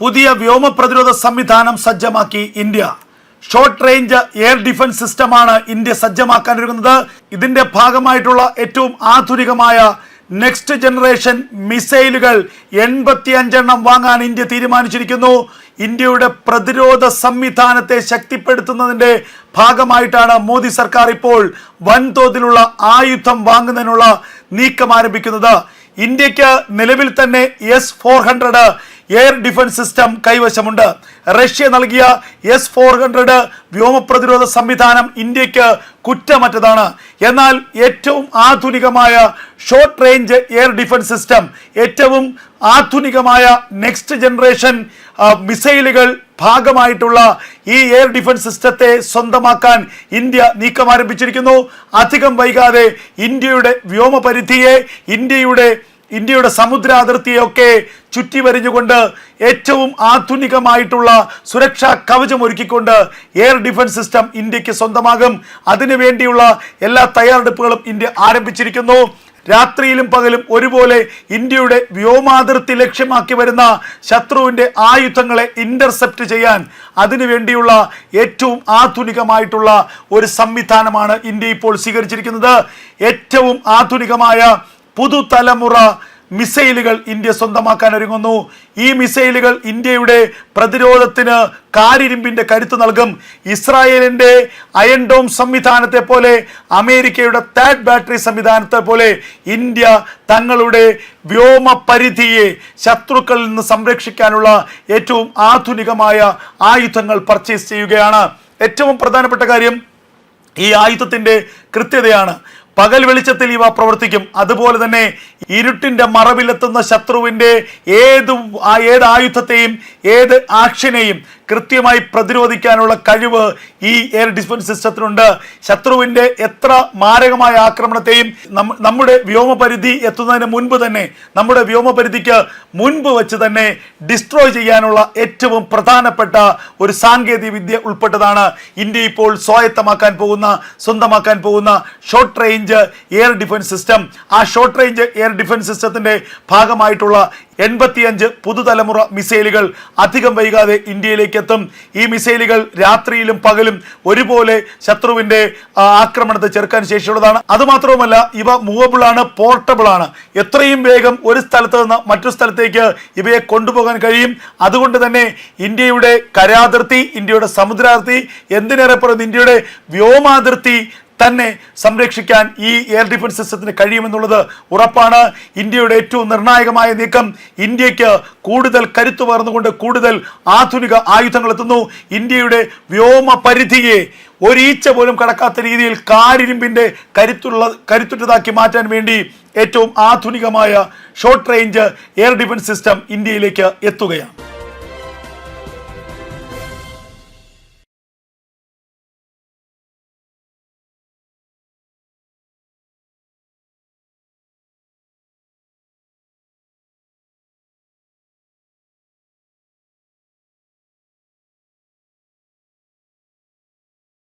പുതിയ വ്യോമ പ്രതിരോധ സംവിധാനം സജ്ജമാക്കി India. Short range air defence സിസ്റ്റമാണ് ഇന്ത്യ സജ്ജമാക്കാനിരിക്കുന്നത്. ഇതിന്റെ ഭാഗമായിട്ടുള്ള ഏറ്റവും ആധുനികമായ നെക്സ്റ്റ് ജനറേഷൻ മിസൈലുകൾ എൺപത്തി അഞ്ചെണ്ണം വാങ്ങാൻ ഇന്ത്യ തീരുമാനിച്ചിരിക്കുന്നു. ഇന്ത്യയുടെ പ്രതിരോധ സംവിധാനത്തെ ശക്തിപ്പെടുത്തുന്നതിന്റെ ഭാഗമായിട്ടാണ് മോദി സർക്കാർ ഇപ്പോൾ വൻതോതിലുള്ള ആയുധം വാങ്ങുന്നതിനുള്ള നീക്കം ആരംഭിക്കുന്നത്. ഇന്ത്യയ്ക്ക് നിലവിൽ തന്നെ S four hundred air defence system കൈവശമുണ്ട്. Russia നൽകിയ എസ് ഫോർ ഹൺഡ്രഡ് വ്യോമ പ്രതിരോധ സംവിധാനം ഇന്ത്യയ്ക്ക് കുറ്റമറ്റതാണ്. എന്നാൽ ഏറ്റവും ആധുനികമായ short range air defence system ഏറ്റവും ആധുനികമായ നെക്സ്റ്റ് ജനറേഷൻ മിസൈലുകൾ ഭാഗമായിട്ടുള്ള ഈ എയർ ഡിഫൻസ് സിസ്റ്റത്തെ സ്വന്തമാക്കാൻ ഇന്ത്യ നീക്കം ആരംഭിച്ചിരിക്കുന്നു അധികം വൈകാതെ ഇന്ത്യയുടെ വ്യോമപരിധിയെ ഇന്ത്യയുടെ ഇന്ത്യയുടെ സമുദ്ര അതിർത്തിയൊക്കെ ചുറ്റി വരിഞ്ഞുകൊണ്ട് ഏറ്റവും ആധുനികമായിട്ടുള്ള സുരക്ഷാ കവചം ഒരുക്കിക്കൊണ്ട് എയർ ഡിഫൻസ് സിസ്റ്റം ഇന്ത്യയ്ക്ക് സ്വന്തമാകും. അതിനുവേണ്ടിയുള്ള എല്ലാ തയ്യാറെടുപ്പുകളും ഇന്ത്യ ആരംഭിച്ചിരിക്കുന്നു. രാത്രിയിലും പകലും ഒരുപോലെ ഇന്ത്യയുടെ വ്യോമാതിർത്തി ലക്ഷ്യമാക്കി വരുന്ന ശത്രുവിന്റെ ആയുധങ്ങളെ ഇന്റർസെപ്റ്റ് ചെയ്യാൻ അതിനുവേണ്ടിയുള്ള ഏറ്റവും ആധുനികമായിട്ടുള്ള ഒരു സംവിധാനമാണ് ഇന്ത്യ ഇപ്പോൾ സ്വീകരിച്ചിരിക്കുന്നത്. ഏറ്റവും ആധുനികമായ പുതുതലമുറ മിസൈലുകൾ ഇന്ത്യ സ്വന്തമാക്കാൻ ഒരുങ്ങുന്നു. ഈ മിസൈലുകൾ ഇന്ത്യയുടെ പ്രതിരോധത്തിന് കാരിരുമ്പിന്റെ കരുത്ത് നൽകും. ഇസ്രായേലിന്റെ അയൺ ഡോം സംവിധാനത്തെ പോലെ അമേരിക്കയുടെ താഡ് ബാറ്ററി സംവിധാനത്തെ പോലെ ഇന്ത്യ തങ്ങളുടെ വ്യോമ പരിധിയെ ശത്രുക്കളിൽ നിന്ന് സംരക്ഷിക്കാനുള്ള ഏറ്റവും ആധുനികമായ ആയുധങ്ങൾ പർച്ചേസ് ചെയ്യുകയാണ്. ഏറ്റവും പ്രധാനപ്പെട്ട കാര്യം ഈ ആയുധത്തിന്റെ കൃത്യതയാണ്. പകൽ വെളിച്ചത്തിൽ ഇവ പ്രവർത്തിക്കും. അതുപോലെ തന്നെ ഇരുട്ടിന്റെ മറവിലെത്തുന്ന ശത്രുവിന്റെ ഏത് ഏത് ആയുധത്തെയും ഏത് ആക്ഷനെയും കൃത്യമായി പ്രതിരോധിക്കാനുള്ള കഴിവ് ഈ എയർ ഡിഫൻസ് സിസ്റ്റത്തിനുണ്ട്. ശത്രുവിന്റെ എത്ര മാരകമായ ആക്രമണത്തെയും നമ്മ- നമ്മുടെ വ്യോമപരിധി എത്തുന്നതിന് മുൻപ് തന്നെ നമ്മുടെ വ്യോമപരിധിക്ക് മുൻപ് വെച്ച് തന്നെ ഡിസ്ട്രോയ് ചെയ്യാനുള്ള ഏറ്റവും പ്രധാനപ്പെട്ട ഒരു സാങ്കേതിക വിദ്യ ഉൾപ്പെട്ടതാണ് ഇന്ത്യ ഇപ്പോൾ സ്വായത്തമാക്കാൻ പോകുന്ന സ്വന്തമാക്കാൻ പോകുന്ന short range air defence system. ആ ഷോർട്ട് റേഞ്ച് എയർ ഡിഫൻസ് സിസ്റ്റത്തിന്റെ ഭാഗമായിട്ടുള്ള എൺപത്തിയഞ്ച് പുതുതലമുറ മിസൈലുകൾ അധികം വൈകാതെ ഇന്ത്യയിലേക്ക് എത്തും ഈ മിസൈലുകൾ രാത്രിയിലും പകലും ഒരുപോലെ ശത്രുവിന്റെ ആക്രമണത്തെ ചെറുക്കാൻ ശേഷിയുള്ളതാണ്. അതുമാത്രവുമല്ല ഇവ പോർട്ടബിൾ ആണ് എത്രയും വേഗം ഒരു സ്ഥലത്ത് നിന്ന് മറ്റു സ്ഥലത്തേക്ക് ഇവയെ കൊണ്ടുപോകാൻ കഴിയും. അതുകൊണ്ട് തന്നെ ഇന്ത്യയുടെ കരാതിർത്തി ഇന്ത്യയുടെ സമുദ്രാതിർത്തി എന്തിനേറെ പറയുന്നത് ഇന്ത്യയുടെ വ്യോമാതിർത്തി തന്നെ സംരക്ഷിക്കാൻ ഈ എയർ ഡിഫൻസ് സിസ്റ്റത്തിന് കഴിയുമെന്നുള്ളത് ഉറപ്പാണ്. ഇന്ത്യയുടെ ഏറ്റവും നിർണായകമായ നീക്കം ഇന്ത്യയ്ക്ക് കൂടുതൽ കരുത്തു പകർന്നുകൊണ്ട് കൂടുതൽ ആധുനിക ആയുധങ്ങൾ എത്തുന്നു. ഇന്ത്യയുടെ വ്യോമ പരിധിയെ ഒരീച്ച പോലും കടക്കാത്ത രീതിയിൽ കാരിരുമ്പിന്റെ കരുത്തുള്ള കരുത്തുറ്റതാക്കി മാറ്റാൻ വേണ്ടി ഏറ്റവും ആധുനികമായ short range air defence system ഇന്ത്യയിലേക്ക് എത്തുകയാണ്.